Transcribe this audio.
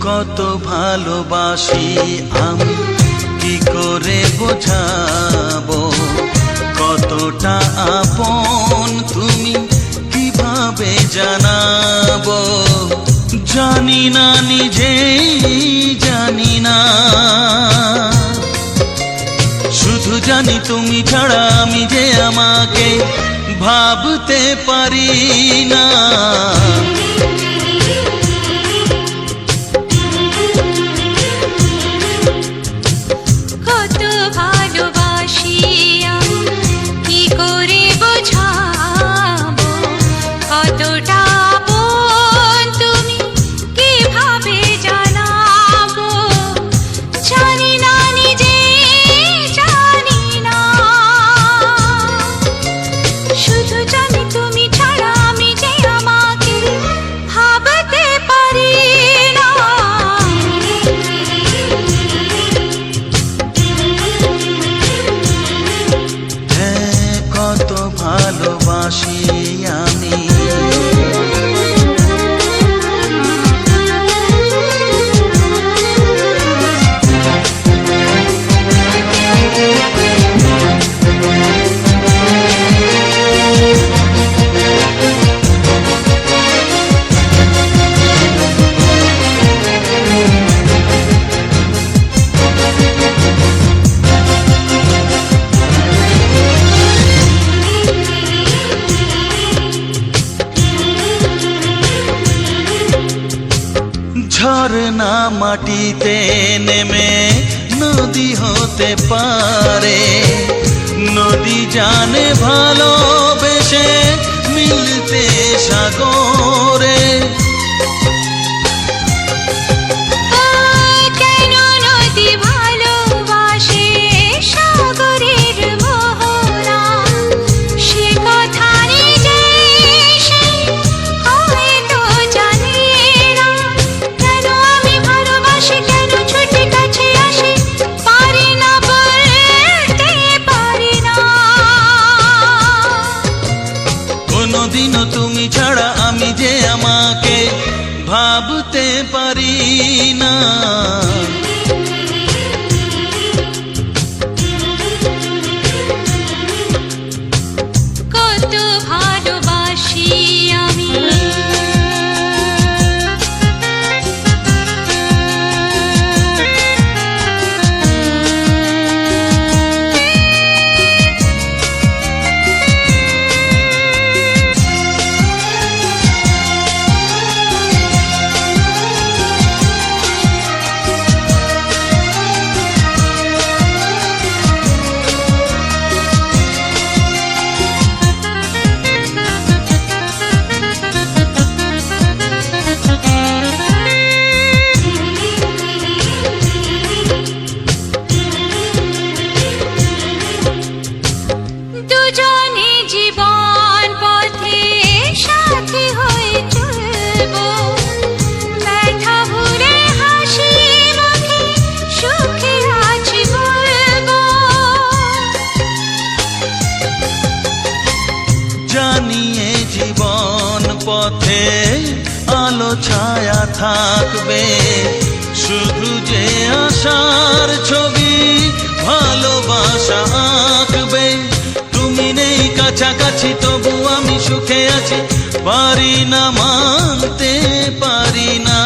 কত ভালোবাসি আমি। কি করে বোঝাবো? কতটা আপন তুমি কীভাবে জানাব? জানি না, নিজেই জানি না। শুধু জানি তুমি ছাড়া আমি যে আমাকে ভাবতে পারি না। জানি তুমি ঝরনা মাটিতে নেমে নদী হতে পারে। নদী জানে ভালোবেসে মিলতে সাগরে ভাবতে পারি না। জানিয়ে জীবন পথে আলো, ছায়া থাকবে। শুধু যে আশার ছবি ভালোবাসা আঁকবে। তুমি নেই কাছাকাছি, তবু আমি সুখে আছি। পারি না মানতে পারি না।